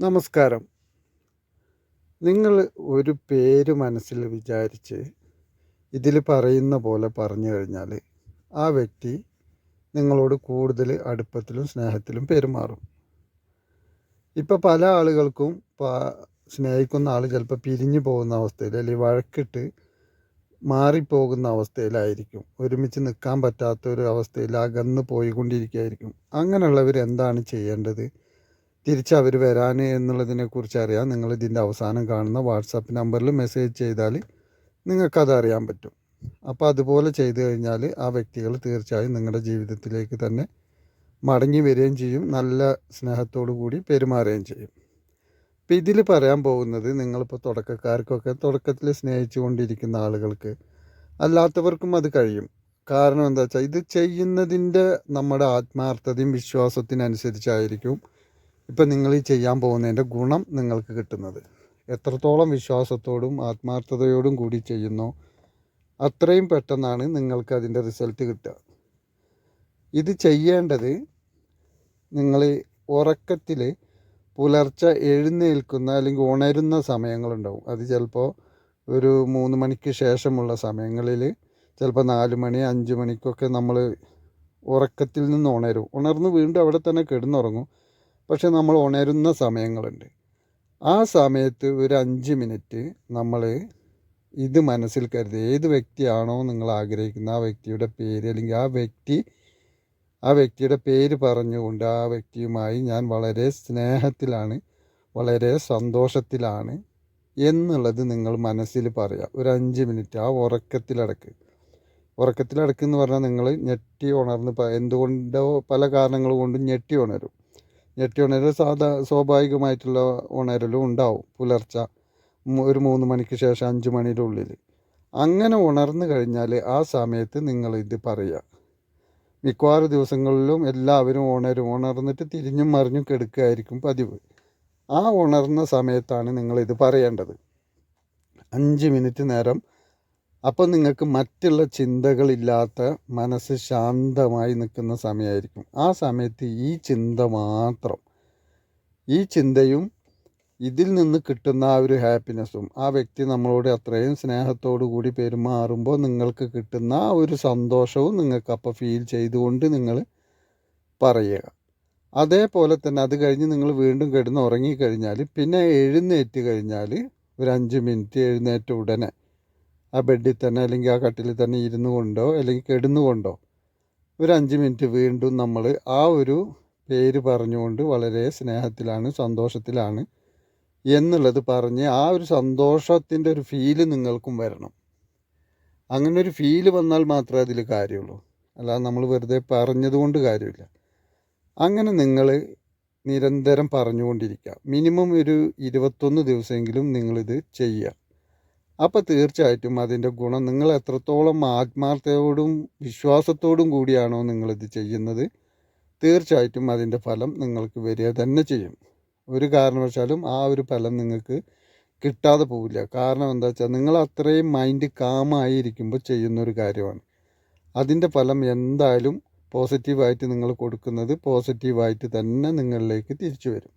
നമസ്കാരം. നിങ്ങൾ ഒരു പേര് മനസ്സിൽ വിചാരിച്ച് ഇതിൽ പറയുന്ന പോലെ പറഞ്ഞു കഴിഞ്ഞാൽ ആ വ്യക്തി നിങ്ങളോട് കൂടുതൽ അടുപ്പത്തിലും സ്നേഹത്തിലും പെരുമാറും. ഇപ്പോൾ പല ആളുകൾക്കും സ്നേഹിക്കുന്ന ആൾ ചിലപ്പോൾ പിരിഞ്ഞു പോകുന്ന അവസ്ഥയിൽ അല്ലെങ്കിൽ വഴക്കിട്ട് മാറിപ്പോകുന്ന അവസ്ഥയിലായിരിക്കും. ഒരുമിച്ച് നിൽക്കാൻ പറ്റാത്ത ഒരു അവസ്ഥയിൽ അകന്ന് പോയിക്കൊണ്ടിരിക്കുകയായിരിക്കും. അങ്ങനെയുള്ളവർ എന്താണ് ചെയ്യേണ്ടത്? തിരിച്ച് അവർ വരാൻ എന്നുള്ളതിനെക്കുറിച്ച് അറിയാം നിങ്ങൾ ഇതിന്റെ അവസാനം കാണുന്ന വാട്സാപ്പ് നമ്പറിൽ മെസ്സേജ് ചെയ്താൽ നിങ്ങൾക്കത് അറിയാൻ പറ്റും. അപ്പോൾ അതുപോലെ ചെയ്തു കഴിഞ്ഞാൽ ആ വ്യക്തികൾ തീർച്ചയായും നിങ്ങളുടെ ജീവിതത്തിലേക്ക് തന്നെ മടങ്ങി വരികയും ചെയ്യും. നല്ല സ്നേഹത്തോടു കൂടി പെരുമാറുകയും ചെയ്യും. ഇപ്പം ഇതിൽ പറയാൻ പോകുന്നത് നിങ്ങളിപ്പോൾ തുടക്കക്കാർക്കൊക്കെ തുടക്കത്തിൽ സ്നേഹിച്ചു കൊണ്ടിരിക്കുന്ന ആളുകൾക്ക് അല്ലാത്തവർക്കും അത് കഴിയും. കാരണം എന്താ വെച്ചാൽ ഇത് ചെയ്യുന്നതിന്റെ നമ്മുടെ ആത്മാർത്ഥതയും വിശ്വാസത്തിനനുസരിച്ചായിരിക്കും ഇപ്പം നിങ്ങൾ ഈ ചെയ്യാൻ പോകുന്നതിന്റെ ഗുണം നിങ്ങൾക്ക് കിട്ടുന്നത്. എത്രത്തോളം വിശ്വാസത്തോടും ആത്മാർത്ഥതയോടും കൂടി ചെയ്യുന്നോ അത്രയും പെട്ടെന്നാണ് നിങ്ങൾക്ക് അതിന്റെ റിസൾട്ട് കിട്ടുക. ഇത് ചെയ്യേണ്ടത് നിങ്ങൾ ഉറക്കത്തിൽ പുലർച്ചെ എഴുന്നേൽക്കുന്ന അല്ലെങ്കിൽ ഉണരുന്ന സമയങ്ങളുണ്ടാവും. അത് ചിലപ്പോൾ ഒരു മൂന്ന് മണിക്ക് ശേഷമുള്ള സമയങ്ങളിൽ ചിലപ്പോൾ നാല് മണി അഞ്ച് മണിക്കൊക്കെ നമ്മൾ ഉറക്കത്തിൽ നിന്ന് ഉണരും. ഉണർന്ന് വീണ്ടും അവിടെ തന്നെ കിടന്നുറങ്ങും. പക്ഷെ നമ്മൾ ഉണരുന്ന സമയങ്ങളുണ്ട്. ആ സമയത്ത് ഒരു അഞ്ച് മിനിറ്റ് നമ്മൾ ഇത് മനസ്സിൽ കരുതി ഏത് വ്യക്തിയാണോ നിങ്ങൾ ആഗ്രഹിക്കുന്ന ആ വ്യക്തിയുടെ പേര് അല്ലെങ്കിൽ ആ വ്യക്തി ആ വ്യക്തിയുടെ പേര് പറഞ്ഞുകൊണ്ട് ആ വ്യക്തിയുമായി ഞാൻ വളരെ സ്നേഹത്തിലാണ് വളരെ സന്തോഷത്തിലാണ് എന്നുള്ളത് നിങ്ങൾ മനസ്സിൽ പറയാം. ഒരു അഞ്ച് മിനിറ്റ് ആ ഉറക്കത്തിലടക്ക്. ഉറക്കത്തിലടക്ക് എന്ന് പറഞ്ഞാൽ നിങ്ങൾ ഞെട്ടി ഉണർന്ന് എന്തുകൊണ്ടോ പല കാരണങ്ങൾ കൊണ്ടും ഞെട്ടി ഉണരും. ഞെട്ടി ഉണരൽ സാധാ സ്വാഭാവികമായിട്ടുള്ള ഉണരലും ഉണ്ടാവും പുലർച്ച ഒരു മൂന്ന് മണിക്ക് ശേഷം അഞ്ച് മണിയുടെ ഉള്ളിൽ അങ്ങനെ ഉണർന്നു കഴിഞ്ഞാൽ ആ സമയത്ത് നിങ്ങൾ ഇത് പറയുക മിക്കവാറും ദിവസങ്ങളിലും എല്ലാവരും ഉണരും. ഉണർന്നിട്ട് തിരിഞ്ഞും മറിഞ്ഞും കെടുക്കുകയായിരിക്കും പതിവ്. ആ ഉണർന്ന സമയത്താണ് നിങ്ങളിത് പറയേണ്ടത്. അഞ്ച് മിനിറ്റ് നേരം അപ്പം നിങ്ങൾക്ക് മറ്റുള്ള ചിന്തകളില്ലാത്ത മനസ്സ് ശാന്തമായി നിൽക്കുന്ന സമയമായിരിക്കും. ആ സമയത്ത് ഈ ചിന്ത മാത്രം ഈ ചിന്തയും ഇതിൽ നിന്ന് കിട്ടുന്ന ആ ഒരു ഹാപ്പിനെസ്സും ആ വ്യക്തി നമ്മളോട് അത്രയും സ്നേഹത്തോടു കൂടി പെരുമാറുമ്പോൾ നിങ്ങൾക്ക് കിട്ടുന്ന ആ ഒരു സന്തോഷവും നിങ്ങൾക്ക് അപ്പോൾ ഫീൽ ചെയ്തുകൊണ്ട് നിങ്ങൾ പറയുക. അതേപോലെ തന്നെ അത് കഴിഞ്ഞ് നിങ്ങൾ വീണ്ടും കിടന്ന് ഉറങ്ങിക്കഴിഞ്ഞാൽ പിന്നെ എഴുന്നേറ്റ് കഴിഞ്ഞാൽ ഒരു അഞ്ച് മിനിറ്റ് എഴുന്നേറ്റ ഉടനെ ആ ബെഡിൽ തന്നെ അല്ലെങ്കിൽ ആ കട്ടിലിൽ തന്നെ ഇരുന്നു കൊണ്ടോ അല്ലെങ്കിൽ കിടന്നുകൊണ്ടോ ഒരു അഞ്ച് മിനിറ്റ് വീണ്ടും നമ്മൾ ആ ഒരു പേര് പറഞ്ഞുകൊണ്ട് വളരെ സ്നേഹത്തിലാണ് സന്തോഷത്തിലാണ് എന്നുള്ളത് പറഞ്ഞ് ആ ഒരു സന്തോഷത്തിന്റെ ഒരു ഫീൽ നിങ്ങൾക്കും വരണം. അങ്ങനെ ഒരു ഫീൽ വന്നാൽ മാത്രമേ അതിൽ കാര്യമുള്ളൂ. അല്ലാതെ നമ്മൾ വെറുതെ പറഞ്ഞതുകൊണ്ട് കാര്യമില്ല. അങ്ങനെ നിങ്ങൾ നിരന്തരം പറഞ്ഞുകൊണ്ടിരിക്കുക. മിനിമം ഒരു ഇരുപത്തൊന്ന് ദിവസമെങ്കിലും നിങ്ങളിത് ചെയ്യുക. അപ്പോൾ തീർച്ചയായിട്ടും അതിന്റെ ഗുണം നിങ്ങൾ എത്രത്തോളം ആത്മാർത്ഥയോടും വിശ്വാസത്തോടും കൂടിയാണോ നിങ്ങളിത് ചെയ്യുന്നത് തീർച്ചയായിട്ടും അതിന്റെ ഫലം നിങ്ങൾക്ക് വരിക തന്നെ ചെയ്യും. ഒരു കാരണവശാലും ആ ഒരു ഫലം നിങ്ങൾക്ക് കിട്ടാതെ പോവില്ല. കാരണം എന്താ വെച്ചാൽ നിങ്ങൾ അത്രയും മൈൻഡ് കാമായിരിക്കുമ്പോൾ ചെയ്യുന്നൊരു കാര്യമാണ്. അതിന്റെ ഫലം എന്തായാലും പോസിറ്റീവായിട്ട് നിങ്ങൾ കൊടുക്കുന്നത് പോസിറ്റീവായിട്ട് തന്നെ നിങ്ങളിലേക്ക് തിരിച്ചു വരും.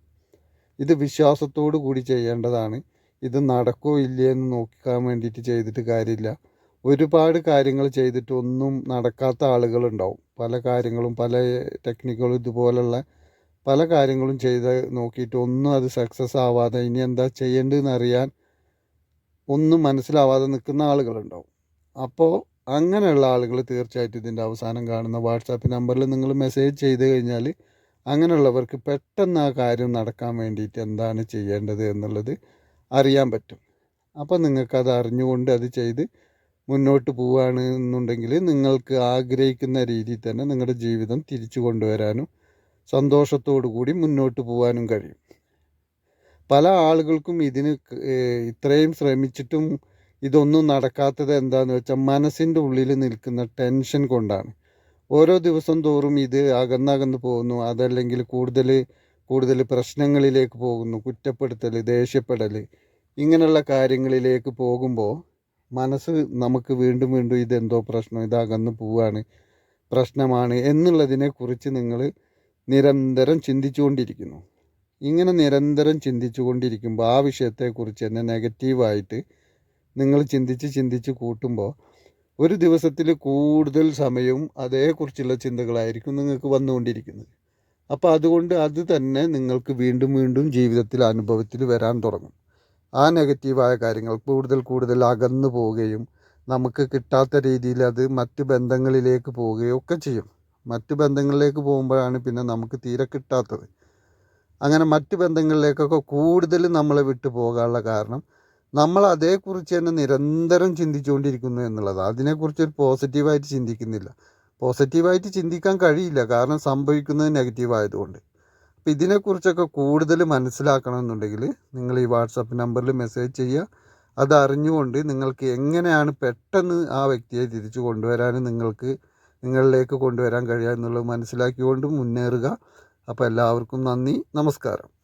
ഇത് വിശ്വാസത്തോടു കൂടി ചെയ്യേണ്ടതാണ്. ഇത് നടക്കോ ഇല്ലേ എന്ന് നോക്കാൻ വേണ്ടിയിട്ട് ചെയ്തിട്ട് കാര്യമില്ല. ഒരുപാട് കാര്യങ്ങൾ ചെയ്തിട്ട് ഒന്നും നടക്കാത്ത ആളുകളുണ്ടാവും. പല കാര്യങ്ങളും പല ടെക്നിക്കുകളും ഇതുപോലുള്ള പല കാര്യങ്ങളും ചെയ്ത് നോക്കിയിട്ട് ഒന്നും അത് സക്സസ് ആവാതെ ഇനി എന്താ ചെയ്യേണ്ടതെന്ന് അറിയാൻ ഒന്നും മനസ്സിലാവാതെ നിൽക്കുന്ന ആളുകളുണ്ടാവും. അപ്പോൾ അങ്ങനെയുള്ള ആളുകൾ തീർച്ചയായിട്ടും ഇതിന്റെ അവസാനം കാണുന്ന വാട്സാപ്പ് നമ്പറിൽ നിങ്ങൾ മെസ്സേജ് ചെയ്ത് കഴിഞ്ഞാൽ അങ്ങനെയുള്ളവർക്ക് പെട്ടെന്ന് ആ കാര്യം നടക്കാൻ വേണ്ടിയിട്ട് എന്താണ് ചെയ്യേണ്ടത് എന്നുള്ളത് അറിയാൻ പറ്റും. അപ്പോൾ നിങ്ങൾക്കത് അറിഞ്ഞുകൊണ്ട് അത് ചെയ്ത് മുന്നോട്ട് പോവുകയാണ് എന്നുണ്ടെങ്കിൽ നിങ്ങൾക്ക് ആഗ്രഹിക്കുന്ന രീതിയിൽ തന്നെ നിങ്ങളുടെ ജീവിതം തിരിച്ചു കൊണ്ടുവരാനും സന്തോഷത്തോടു കൂടി മുന്നോട്ട് പോകാനും കഴിയും. പല ആളുകൾക്കും ഇതിന് ഇത്രയും ശ്രമിച്ചിട്ടും ഇതൊന്നും നടക്കാത്തത് എന്താണെന്ന് വെച്ചാൽ മനസ്സിന്റെ ഉള്ളിൽ നിൽക്കുന്ന ടെൻഷൻ കൊണ്ടാണ്. ഓരോ ദിവസം തോറും ഇത് അകന്നകന്ന് പോകുന്നു. അതല്ലെങ്കിൽ കൂടുതൽ കൂടുതൽ പ്രശ്നങ്ങളിലേക്ക് പോകുന്നു. കുറ്റപ്പെടുത്തൽ ദേഷ്യപ്പെടൽ ഇങ്ങനെയുള്ള കാര്യങ്ങളിലേക്ക് പോകുമ്പോൾ മനസ്സ് നമുക്ക് വീണ്ടും വീണ്ടും ഇതെന്തോ പ്രശ്നം ഇതാകന്ന് പോവാണ് പ്രശ്നമാണ് എന്നുള്ളതിനെക്കുറിച്ച് നിങ്ങൾ നിരന്തരം ചിന്തിച്ചുകൊണ്ടിരിക്കുന്നു. ഇങ്ങനെ നിരന്തരം ചിന്തിച്ചു കൊണ്ടിരിക്കുമ്പോൾ ആ വിഷയത്തെക്കുറിച്ച് തന്നെ നെഗറ്റീവായിട്ട് നിങ്ങൾ ചിന്തിച്ച് ചിന്തിച്ച് കൂട്ടുമ്പോൾ ഒരു ദിവസത്തിൽ കൂടുതൽ സമയവും അതേക്കുറിച്ചുള്ള ചിന്തകളായിരിക്കും നിങ്ങൾക്ക് വന്നുകൊണ്ടിരിക്കുന്നത്. അപ്പോൾ അതുകൊണ്ട് അത് തന്നെ നിങ്ങൾക്ക് വീണ്ടും വീണ്ടും ജീവിതത്തിൽ അനുഭവത്തിൽ വരാൻ തുടങ്ങും. ആ നെഗറ്റീവായ കാര്യങ്ങൾ കൂടുതൽ കൂടുതൽ അകന്നു പോവുകയും നമുക്ക് കിട്ടാത്ത രീതിയിൽ അത് മറ്റു ബന്ധങ്ങളിലേക്ക് പോവുകയും ഒക്കെ ചെയ്യും. മറ്റു ബന്ധങ്ങളിലേക്ക് പോകുമ്പോഴാണ് പിന്നെ നമുക്ക് തീരെ കിട്ടാത്തത്. അങ്ങനെ മറ്റു ബന്ധങ്ങളിലേക്കൊക്കെ കൂടുതൽ നമ്മളെ വിട്ടു പോകാനുള്ള കാരണം നമ്മൾ അതേക്കുറിച്ച് തന്നെ നിരന്തരം ചിന്തിച്ചുകൊണ്ടിരിക്കുന്നു എന്നുള്ളത്. അതിനെക്കുറിച്ച് ഒരു പോസിറ്റീവായിട്ട് ചിന്തിക്കുന്നില്ല. പോസിറ്റീവായിട്ട് ചിന്തിക്കാൻ കഴിയില്ല. കാരണം സംഭവിക്കുന്നത് നെഗറ്റീവ് ആയതുകൊണ്ട്. അപ്പോൾ ഇതിനെക്കുറിച്ചൊക്കെ കൂടുതൽ മനസ്സിലാക്കണമെന്നുണ്ടെങ്കിൽ നിങ്ങൾ ഈ വാട്സപ്പ് നമ്പറിൽ മെസ്സേജ് ചെയ്യുക. അതറിഞ്ഞുകൊണ്ട് നിങ്ങൾക്ക് എങ്ങനെയാണ് പെട്ടെന്ന് ആ വ്യക്തിയെ തിരിച്ചു കൊണ്ടുവരാനും നിങ്ങൾക്ക് നിങ്ങളിലേക്ക് കൊണ്ടുവരാൻ കഴിയുക എന്നുള്ളത് മനസ്സിലാക്കിക്കൊണ്ട് മുന്നേറുക. അപ്പോൾ എല്ലാവർക്കും നന്ദി. നമസ്കാരം.